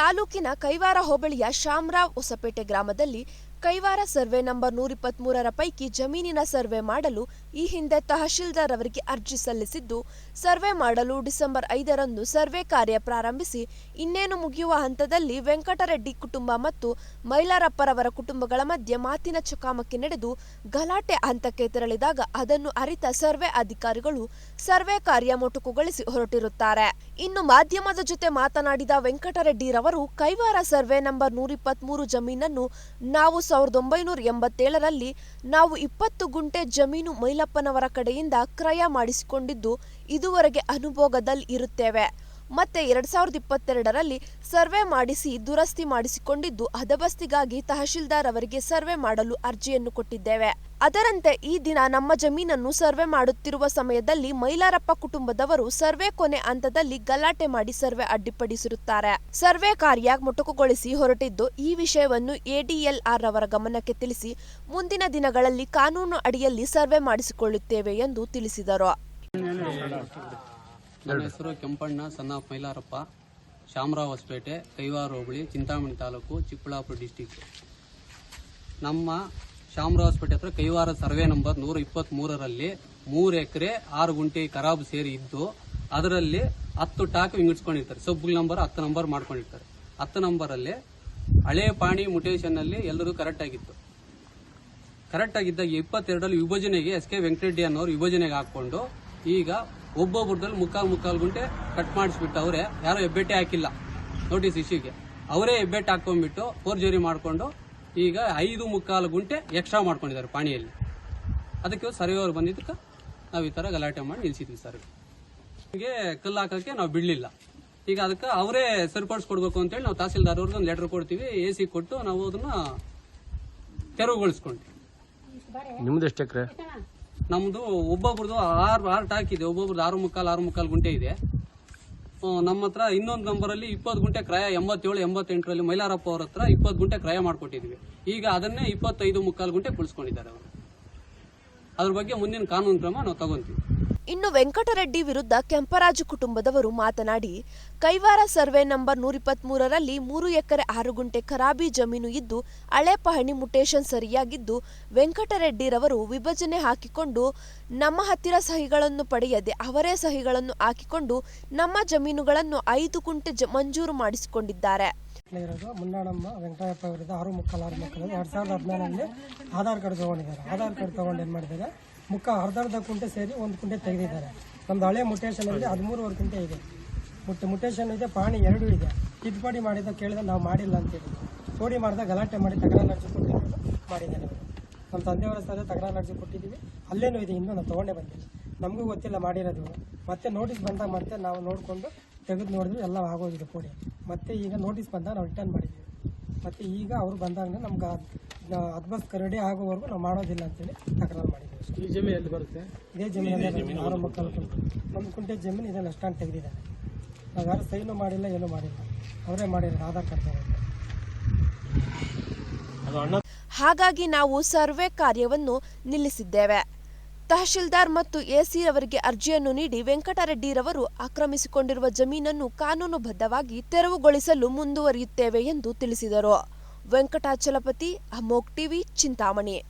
ತಾಲೂಕಿನ ಕೈವಾರ ಹೋಬಳಿಯ ಶಾಮರಾವ್ ಹೊಸಪೇಟೆ ಗ್ರಾಮದಲ್ಲಿ ಕೈವಾರ ಸರ್ವೆ ನಂಬರ್ ನೂರ ಇಪ್ಪತ್ಮೂರರ ಪೈಕಿ ಜಮೀನಿನ ಸರ್ವೆ ಮಾಡಲು ಈ ಹಿಂದೆ ತಹಶೀಲ್ದಾರ್ ಅವರಿಗೆ ಅರ್ಜಿ ಸಲ್ಲಿಸಿದ್ದು, ಸರ್ವೆ ಮಾಡಲು ಡಿಸೆಂಬರ್ ಐದರಂದು ಸರ್ವೆ ಕಾರ್ಯ ಪ್ರಾರಂಭಿಸಿ, ಇನ್ನೇನು ಮುಗಿಯುವ ಹಂತದಲ್ಲಿ ವೆಂಕಟರೆಡ್ಡಿ ಕುಟುಂಬ ಮತ್ತು ಮೈಲಾರಪ್ಪರವರ ಕುಟುಂಬಗಳ ಮಧ್ಯೆ ಮಾತಿನ ಚಕಮಕಿ ನಡೆದು, ಗಲಾಟೆ ಹಂತಕ್ಕೆ ತೆರಳಿದಾಗ ಅದನ್ನು ಅರಿತ ಸರ್ವೆ ಅಧಿಕಾರಿಗಳು ಸರ್ವೆ ಕಾರ್ಯ ಮೊಟಕುಗೊಳಿಸಿ ಹೊರಟಿರುತ್ತಾರೆ. ಇನ್ನು ಮಾಧ್ಯಮದ ಜೊತೆ ಮಾತನಾಡಿದ ವೆಂಕಟರೆಡ್ಡಿರವರು, ಕೈವಾರ ಸರ್ವೆ ನಂಬರ್ ನೂರ ಇಪ್ಪತ್ಮೂರು ಜಮೀನನ್ನು ನಾವು ಸಾವಿರದ ಒಂಬೈನೂರ ಎಂಬತ್ತೇಳರಲ್ಲಿ ನಾವು ಇಪ್ಪತ್ತು ಗುಂಟೆ ಜಮೀನು ಮೈಲಪ್ಪನವರ ಕಡೆಯಿಂದ ಕ್ರಯ ಮಾಡಿಸಿಕೊಂಡಿದ್ದು ಇದುವರೆಗೆ ಅನುಭೋಗದಲ್ಲಿ ಇರುತ್ತೇವೆ ಮತ್ತೆ ಎರಡ್ ಸಾವಿರದ ಇಪ್ಪತ್ತೆರಡರಲ್ಲಿ ಸರ್ವೆ ಮಾಡಿಸಿ ದುರಸ್ತಿ ಮಾಡಿಸಿಕೊಂಡಿದ್ದು ಹದಬಸ್ತಿಗಾಗಿ ತಹಶೀಲ್ದಾರ್ ಅವರಿಗೆ ಸರ್ವೆ ಮಾಡಲು ಅರ್ಜಿಯನ್ನು ಕೊಟ್ಟಿದ್ದೇವೆ. ಅದರಂತೆ ಈ ದಿನ ನಮ್ಮ ಜಮೀನನ್ನು ಸರ್ವೆ ಮಾಡುತ್ತಿರುವ ಸಮಯದಲ್ಲಿ ಮೈಲಾರಪ್ಪ ಕುಟುಂಬದವರು ಸರ್ವೆ ಕೊನೆ ಹಂತದಲ್ಲಿ ಗಲಾಟೆ ಮಾಡಿ ಸರ್ವೆ ಅಡ್ಡಿಪಡಿಸಿರುತ್ತಾರೆ. ಸರ್ವೆ ಕಾರ್ಯ ಮೊಟಕುಗೊಳಿಸಿ ಹೊರಟಿದ್ದು ಈ ವಿಷಯವನ್ನು ಎಡಿಎಲ್ಆರ್ ಅವರ ಗಮನಕ್ಕೆ ತಿಳಿಸಿ ಮುಂದಿನ ದಿನಗಳಲ್ಲಿ ಕಾನೂನು ಅಡಿಯಲ್ಲಿ ಸರ್ವೆ ಮಾಡಿಸಿಕೊಳ್ಳುತ್ತೇವೆ ಎಂದು ತಿಳಿಸಿದರು. ನನ್ನ ಹೆಸರು ಕೆಂಪಣ್ಣ ಸಣ್ಣ ಮೈಲಾರಪ್ಪ ಶಾಮರಾವ್ ಹೊಸಪೇಟೆ ಕೈವಾರ ಹೋಬಳಿ, ಚಿಂತಾಮಣಿ ತಾಲೂಕು, ಚಿಕ್ಕಬಳ್ಳಾಪುರ ಡಿಸ್ಟಿಕ್. ನಮ್ಮ ಶಾಮರಾವ್ ಹೊಸಪೇಟೆ ಹತ್ರ ಕೈವಾರ ಸರ್ವೆ ನಂಬರ್ ನೂರ ಇಪ್ಪತ್ತ್ ಮೂರರಲ್ಲಿ ಮೂರು ಎಕರೆ, ಆರು ಗುಂಟೆ ಖರಾಬು ಸೇರಿ ಇದ್ದು, ಅದರಲ್ಲಿ ಹತ್ತು ಟಾಕ್ ವಿಂಗಡಿಸ್ಕೊಂಡಿರ್ತಾರೆ. ಸಬ್ ನಂಬರ್ ಹತ್ತು ನಂಬರ್ ಮಾಡ್ಕೊಂಡಿರ್ತಾರೆ. ಹತ್ತು ನಂಬರಲ್ಲಿ ಹಳೆ ಪಾಣಿ ಮುಟೇಶನ್ ಅಲ್ಲಿ ಎಲ್ಲರೂ ಕರೆಕ್ಟ್ ಆಗಿತ್ತು. ಕರೆಕ್ಟ್ ಆಗಿದ್ದಾಗ ಇಪ್ಪತ್ತೆರಡರಲ್ಲಿ ವಿಭಜನೆಗೆ ಎಸ್ ಕೆ ವೆಂಕಟರೆಡ್ಡಿ ಅನ್ನೋರು ವಿಭಜನೆಗೆ ಹಾಕೊಂಡು ಈಗ ಒಬ್ಬೊಬ್ಬರದಲ್ಲಿ ಮುಕ್ಕಾಲು ಮುಕ್ಕಾಲು ಗುಂಟೆ ಕಟ್ ಮಾಡಿಸ್ಬಿಟ್ಟು ಅವರೇ ಯಾರೋ ಹೆಬ್ಬೆಟ್ಟೆ ಹಾಕಿಲ್ಲ. ನೋಟಿಸ್ ಇಶ್ಯೂಗೆ ಅವರೇ ಹೆಬ್ಬೆಟ್ಟೆ ಹಾಕೊಂಡ್ಬಿಟ್ಟು ಫೋರ್ಜರಿ ಮಾಡಿಕೊಂಡು ಈಗ ಐದು ಮುಕ್ಕಾಲು ಗುಂಟೆ ಎಕ್ಸ್ಟ್ರಾ ಮಾಡ್ಕೊಂಡಿದ್ದಾರೆ ಪಾಣಿಯಲ್ಲಿ. ಅದಕ್ಕೆ ಸರ್ವೆಯವರು ಬಂದಿದ್ದಕ್ಕೆ ನಾವು ಈ ಥರ ಗಲಾಟೆ ಮಾಡಿ ನಿಲ್ಸಿದ್ವಿ ಸರ್ ಹೀಗೆ ಕಲ್ಲು ಹಾಕೋಕ್ಕೆ ನಾವು ಬಿಡಲಿಲ್ಲ. ಈಗ ಅದಕ್ಕೆ ಅವರೇ ಸರಿಪಡಿಸ್ಕೊಡ್ಬೇಕು ಅಂತೇಳಿ ನಾವು ತಹಸೀಲ್ದಾರ್ ಒಂದು ಲೆಟರ್ ಕೊಡ್ತೀವಿ ಎ ಸಿ ಕೊಟ್ಟು ನಾವು ಅದನ್ನ ತೆರವುಗೊಳಿಸ್ಕೊಂಡ್ವಿ. ನಿಮ್ದು ಎಷ್ಟು ನಮ್ದು ಒಬ್ಬೊಬ್ರದ್ದು ಆರು ಆರು ಟಾಕ್ ಇದೆ. ಒಬ್ಬೊಬ್ರದ್ದು ಆರು ಮುಕ್ಕಾಲು ಆರು ಮುಕ್ಕಾಲು ಗುಂಟೆ ಇದೆ. ನಮ್ಮ ಹತ್ರ ಇನ್ನೊಂದು ನಂಬರಲ್ಲಿ ಇಪ್ಪತ್ತು ಗುಂಟೆ ಕ್ರಯ, ಎಂಬತ್ತೇಳು, ಎಂಬತ್ತೆಂಟರಲ್ಲಿ ಮೈಲಾರಪ್ಪ ಅವ್ರ ಹತ್ರ ಇಪ್ಪತ್ತು ಗುಂಟೆ ಕ್ರಯ ಮಾಡಿಕೊಟ್ಟಿದ್ವಿ. ಈಗ ಅದನ್ನೇ ಇಪ್ಪತ್ತೈದು ಮುಕ್ಕಾಲು ಗುಂಟೆ ಕುಳಿಸ್ಕೊಂಡಿದ್ದಾರೆ ಅವರು. ಅದ್ರ ಬಗ್ಗೆ ಮುಂದಿನ ಕಾನೂನು ಕ್ರಮ ನಾವು ತಗೊಂತೀವಿ. ಇನ್ನು ವೆಂಕಟರೆಡ್ಡಿ ವಿರುದ್ಧ ಕೆಂಪರಾಜು ಕುಟುಂಬದವರು ಮಾತನಾಡಿ, ಕೈವಾರ ಸರ್ವೆ ನಂಬರ್ ನೂರ ಇಪ್ಪತ್ಮೂರರಲ್ಲಿ ಮೂರು ಎಕರೆ ಆರು ಗುಂಟೆ ಖರಾಬಿ ಜಮೀನು ಇದ್ದು, ಹಳೆ ಪಹಣಿ ಮುಟೇಶನ್ ಸರಿಯಾಗಿದ್ದು, ವೆಂಕಟರೆಡ್ಡಿರವರು ವಿಭಜನೆ ಹಾಕಿಕೊಂಡು, ನಮ್ಮ ಹತ್ತಿರ ಸಹಿಗಳನ್ನು ಪಡೆಯದೆ ಅವರೇ ಸಹಿಗಳನ್ನು ಹಾಕಿಕೊಂಡು, ನಮ್ಮ ಜಮೀನುಗಳನ್ನು ಐದು ಗುಂಟೆ ಮಂಜೂರು ಮಾಡಿಸಿಕೊಂಡಿದ್ದಾರೆ. ಇರೋದು ವೆಂಕಟಯ್ಯಪ್ಪ ವಿರುದ್ಧ ಆರು ಆರು ಸಾವಿರದ ಆಧಾರ್ ಕಾರ್ಡ್ ತೊಗೊಂಡಿದ್ದಾರೆ. ಆಧಾರ್ ಕಾರ್ಡ್ ಮುಕ್ಕ ಅರ್ಧ ಅರ್ಧ ಕುಂಟೆ ಸೇರಿ ಒಂದು ಕುಂಟೆ ತೆಗೆದಿದ್ದಾರೆ. ನಮ್ದು ಹಳೆ ಮುಟೇಶನಲ್ಲಿ ಹದಿಮೂರುವರೆ ಕುಂಟೆ ಇದೆ. ಮುಟ್ಟ ಮುಟೇಶನ್ ಇದೆ, ಪಾಣಿ ಎರಡೂ ಇದೆ. ತಿದ್ದುಪಡಿ ಮಾಡಿದ ಕೇಳಿದ ನಾವು ಮಾಡಿಲ್ಲ ಅಂತೇಳಿ ತೋಡಿ ಮಾಡಿದ ಗಲಾಟೆ ಮಾಡಿ ತಗಡ ಅರ್ಜಿ ಕೊಟ್ಟಿದ್ದು ಮಾಡಿದ್ದಾರೆ ಅವರು ನಮ್ಮ ತಂದೆಯವರ ಸಲ ತಗಡ ಅರ್ಜಿ ಕೊಟ್ಟಿದ್ದೀವಿ. ಅಲ್ಲೇನೂ ಇದೆ, ಇನ್ನೂ ನಾವು ತೊಗೊಂಡೇ ಬಂದಿಲ್ಲ. ನಮಗೂ ಗೊತ್ತಿಲ್ಲ ಮಾಡಿರೋದು. ಮತ್ತೆ ನೋಟಿಸ್ ಬಂದಾಗ ಮತ್ತೆ ನಾವು ನೋಡಿಕೊಂಡು ತೆಗೆದು ನೋಡಿದ್ವಿ ಎಲ್ಲ ಆಗೋಗಿದೆ ಕೋಡಿ ಮತ್ತೆ ಈಗ ನೋಟಿಸ್ ಬಂದಾಗ ನಾವು ರಿಟರ್ನ್ ಮಾಡಿದ್ವಿ ಮತ್ತೆ ಈಗ ಅವರು ಬಂದಾಗ ನಮ್ಗೆ ಅದ್ಬಸ್ ರೆಡಿ ಆಗೋವರೆಗೂ ನಾವು ಮಾಡೋದಿಲ್ಲ ಅಂತೇಳಿ ತಕರಾರು ಅಷ್ಟೇ. ಈ ಜಮೀನು ಎಲ್ಲಿ ಬರುತ್ತೆ. ಇದೇ ಜಮೀನಲ್ಲಿ ಆರು ಮಕ್ಕಳು ಕುಂಟೆ. ಒಂದು ಕುಂಟೆ ಜಮೀನು ಇದನ್ನು ಅಷ್ಟಾಂಡ್ ತೆಗೆದಿದ್ದಾರೆ. ನಾವು ಯಾರು ಸೈನು ಮಾಡಿಲ್ಲ ಏನೂ ಮಾಡಿಲ್ಲ. ಅವರೇ ಆಧಾರ್ ಕಾರ್ಡ್ ತಗೊಂಡು. ಹಾಗಾಗಿ ನಾವು ಸರ್ವೆ ಕಾರ್ಯವನ್ನು ನಿಲ್ಲಿಸಿದ್ದೇವೆ. ತಹಶೀಲ್ದಾರ್ ಮತ್ತು ಎಸಿ ಅವರಿಗೆ ಅರ್ಜಿಯನ್ನು ನೀಡಿ ವೆಂಕಟರೆಡ್ಡಿರವರು ಆಕ್ರಮಿಸಿಕೊಂಡಿರುವ ಜಮೀನನ್ನು ಕಾನೂನುಬದ್ಧವಾಗಿ ತೆರವುಗೊಳಿಸಲು ಮುಂದುವರಿಯುತ್ತೇವೆ ಎಂದು ತಿಳಿಸಿದರು. ವೆಂಕಟಾಚಲಪತಿ ಅಮೋಕ್ ಟಿವಿ ಚಿಂತಾಮಣಿ.